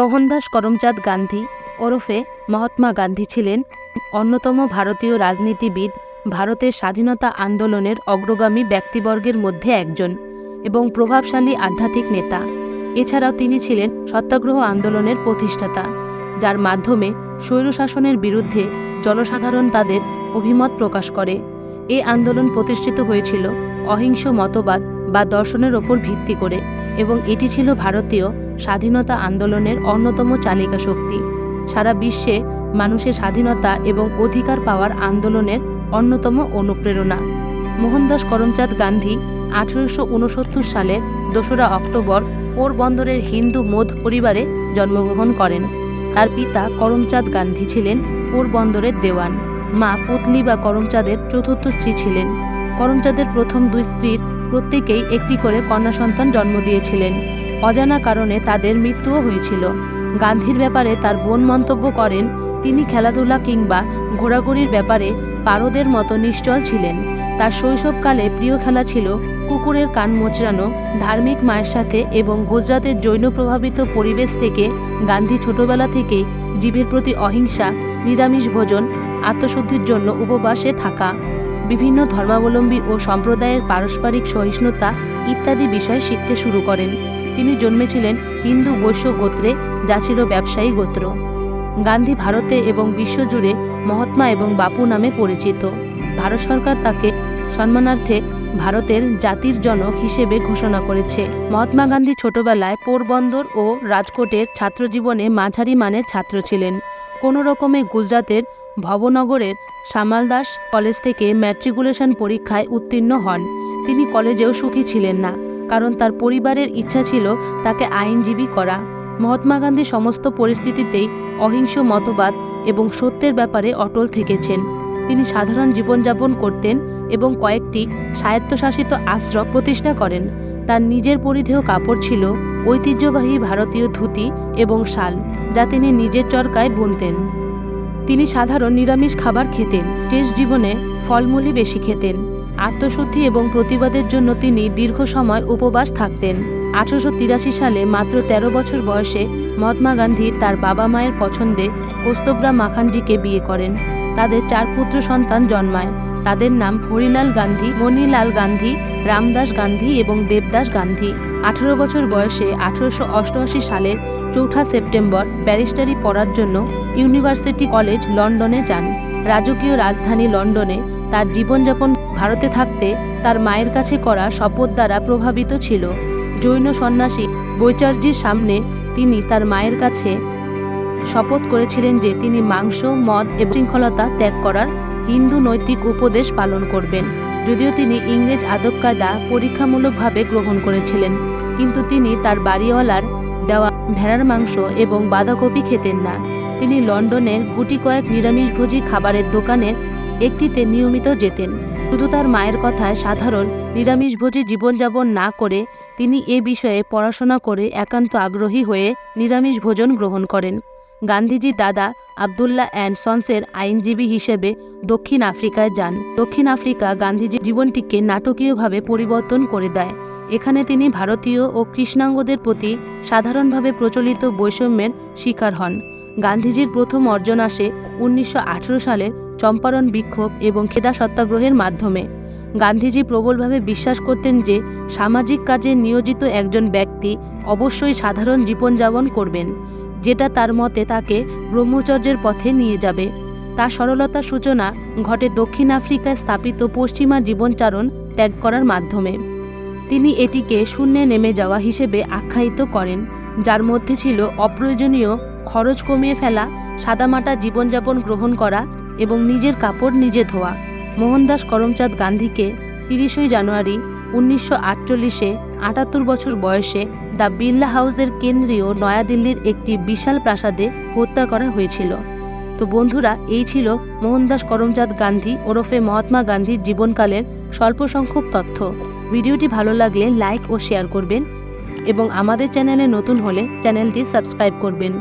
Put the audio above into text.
মোহনদাস করমচাঁদ গান্ধী ওরফে মহাত্মা গান্ধী ছিলেন অন্যতম ভারতীয় রাজনীতিবিদ, ভারতের স্বাধীনতা আন্দোলনের অগ্রগামী ব্যক্তিবর্গের মধ্যে একজন এবং প্রভাবশালী আধ্যাত্মিক নেতা। এছাড়াও তিনি ছিলেন সত্যাগ্রহ আন্দোলনের প্রতিষ্ঠাতা, যার মাধ্যমে স্বৈরশাসনের বিরুদ্ধে জনসাধারণ তাদের অভিমত প্রকাশ করে। এ আন্দোলন প্রতিষ্ঠিত হয়েছিল অহিংস মতবাদ বা দর্শনের ওপর ভিত্তি করে এবং এটি ছিল ভারতীয় স্বাধীনতা আন্দোলনের অন্যতম চালিকা শক্তি। সারা বিশ্বে মানুষের স্বাধীনতা এবং অধিকার পাওয়ার আন্দোলনের অন্যতম অনুপ্রেরণা। মোহনদাস করমচাঁদ গান্ধী আঠারোশো সালের দোসরা অক্টোবর পোরবন্দরের হিন্দু মোধ পরিবারে জন্মগ্রহণ করেন। তার পিতা করমচাঁদ গান্ধী ছিলেন পোরবন্দরের দেওয়ান। মা পুতলি বা করমচাঁদের চতুর্থ স্ত্রী ছিলেন। করমচাঁদের প্রথম দুই স্ত্রীর প্রত্যেকেই একটি করে কন্যা সন্তান জন্ম দিয়েছিলেন। অজানা কারণে তাদের মৃত্যুও হয়েছিল। গান্ধীর ব্যাপারে তার বোন মন্তব্য করেন, তিনি খেলাধুলা কিংবা ঘোরাঘুরির ব্যাপারে পারদের মতো নিশ্চল ছিলেন। তার শৈশবকালে প্রিয় খেলা ছিল কুকুরের কান মোচড়ানো, ধার্মিক মায়ের সাথে এবং গুজরাতের জৈন প্রভাবিত পরিবেশ থেকে গান্ধী ছোটবেলা থেকেই জীবের প্রতি অহিংসা, নিরামিষ ভোজন, আত্মশুদ্ধির জন্য উপবাসে থাকা, বিভিন্ন ধর্মাবলম্বী ও সম্প্রদায়ের পারস্পরিক সহিষ্ণুতা ইত্যাদি বিষয় শিখতে শুরু করেন। তিনি জন্মেছিলেন হিন্দু বৈশ্য গোত্রে, যা ছিল ব্যবসায়ী গোত্র। গান্ধী ভারতে এবং বিশ্বজুড়ে মহাত্মা এবং বাপু নামে পরিচিত। ভারত সরকার তাকে সম্মানার্থে ভারতের জাতির জনক হিসেবে ঘোষণা করেছে। মহাত্মা গান্ধী ছোটবেলায় পোরবন্দর ও রাজকোটের ছাত্রজীবনে মাঝারি মানের ছাত্র ছিলেন। কোনো রকমে গুজরাতের ভবনগরের সামালদাস কলেজ থেকে ম্যাট্রিকুলেশন পরীক্ষায় উত্তীর্ণ হন। তিনি কলেজেও সুখী ছিলেন না। কারণ তার পরিবারের ইচ্ছা ছিল তাকে আইনজীবী করা। মহাত্মা গান্ধী সমস্ত পরিস্থিতিতেই অহিংস মতবাদ এবং সত্যের ব্যাপারে অটল থেকেছেন। তিনি সাধারণ জীবনযাপন করতেন এবং কয়েকটি স্বায়ত্তশাসিত আশ্রম প্রতিষ্ঠা করেন। তার নিজের পরিধেয় কাপড় ছিল ঐতিহ্যবাহী ভারতীয় ধুতি এবং শাল, যা তিনি নিজের চরকায় বুনতেন। তিনি সাধারণ নিরামিষ খাবার খেতেন, শেষ জীবনে ফলমূলই বেশি খেতেন। আত্মশুদ্ধি এবং প্রতিবাদের জন্য তিনি দীর্ঘ সময় উপবাস থাকতেন। আঠারোশো তিরাশি সালে মাত্র ১৩ বছর বয়সে মহাত্মা গান্ধী তার বাবা মায়ের পছন্দে কস্তবরা মাখানজিকে বিয়ে করেন। তাদের চার পুত্র সন্তান জন্মায়। তাদের নাম হরিলাল গান্ধী, মণিলাল গান্ধী, রামদাস গান্ধী এবং দেবদাস গান্ধী। আঠারো বছর বয়সে আঠারোশো অষ্টআশি সালের চৌঠা সেপ্টেম্বর ব্যারিস্টারি পড়ার জন্য ইউনিভার্সিটি কলেজ লন্ডনে যান। রাজকীয় রাজধানী লন্ডনে তার জীবনযাপন ভারতে থাকতে তার মায়ের কাছে করা শপথ দ্বারা প্রভাবিত ছিল। জৈন সন্ন্যাসী বৈচার্যির সামনে তিনি তার মায়ের কাছে শপথ করেছিলেন যে তিনি মাংস, মদ এবং শৃঙ্খলতা ত্যাগ করার হিন্দু নৈতিক উপদেশ পালন করবেন। যদিও তিনি ইংরেজ আদব কায়দা পরীক্ষামূলকভাবে গ্রহণ করেছিলেন, কিন্তু তিনি তার বাড়িওয়ালার দেওয়া ভেড়ার মাংস এবং বাঁধাকপি খেতেন না। তিনি লন্ডনের গুটি কয়েক নিরামিষভোজী খাবারের দোকানের একটিতে নিয়মিত যেতেন। শুধু তার মায়ের কথায় সাধারণ, নিরামিষভোজী জীবনযাপন না করে তিনি এ বিষয়ে পড়াশোনা করে একান্ত আগ্রহী হয়ে নিরামিষ ভোজন গ্রহণ করেন। গান্ধীজি দাদা আবদুল্লাহ অ্যান্ড সন্সের আইনজীবী হিসেবে দক্ষিণ আফ্রিকায় যান। দক্ষিণ আফ্রিকা গান্ধীজির জীবনটিকে নাটকীয়ভাবে পরিবর্তন করে দেয়। এখানে তিনি ভারতীয় ও কৃষ্ণাঙ্গদের প্রতি সাধারণভাবে প্রচলিত বৈষম্যের শিকার হন। গান্ধীজির প্রথম অর্জন আসে উনিশশো আঠেরো সালের চম্পারণ বিক্ষোভ এবং খেদা সত্যাগ্রহের মাধ্যমে। গান্ধীজি প্রবলভাবে বিশ্বাস করতেন যে, সামাজিক কাজে নিয়োজিত একজন ব্যক্তি অবশ্যই সাধারণ জীবনযাপন করবেন, যেটা তার মতে তাকে ব্রহ্মচর্যের পথে নিয়ে যাবে। তার সরলতার সূচনা ঘটে দক্ষিণ আফ্রিকায় স্থাপিত পশ্চিমা জীবনচারণ ত্যাগ করার মাধ্যমে। তিনি এটিকে শূন্যে নেমে যাওয়া হিসেবে আখ্যায়িত করেন, যার মধ্যে ছিল অপ্রয়োজনীয় খরচ কমিয়ে ফেলা, সাদামাটা জীবনযাপন গ্রহণ করা এবং নিজের কাপড় নিজে ধোয়া। মোহনদাস করমচাঁদ গান্ধীকে তিরিশই জানুয়ারি উনিশশো আটচল্লিশে আটাত্তর বছর বয়সে দ্য বিড়লা হাউসের কেন্দ্রীয় নয়াদিল্লির একটি বিশাল প্রাসাদে হত্যা করা হয়েছিল। তো বন্ধুরা, এই ছিল মোহনদাস করমচাঁদ গান্ধী ওরফে মহাত্মা গান্ধীর জীবনকালের স্বল্প সংখ্যক তথ্য। ভিডিওটি ভালো লাগলে লাইক ও শেয়ার করবেন এবং আমাদের চ্যানেলে নতুন হলে চ্যানেলটি সাবস্ক্রাইব করবেন।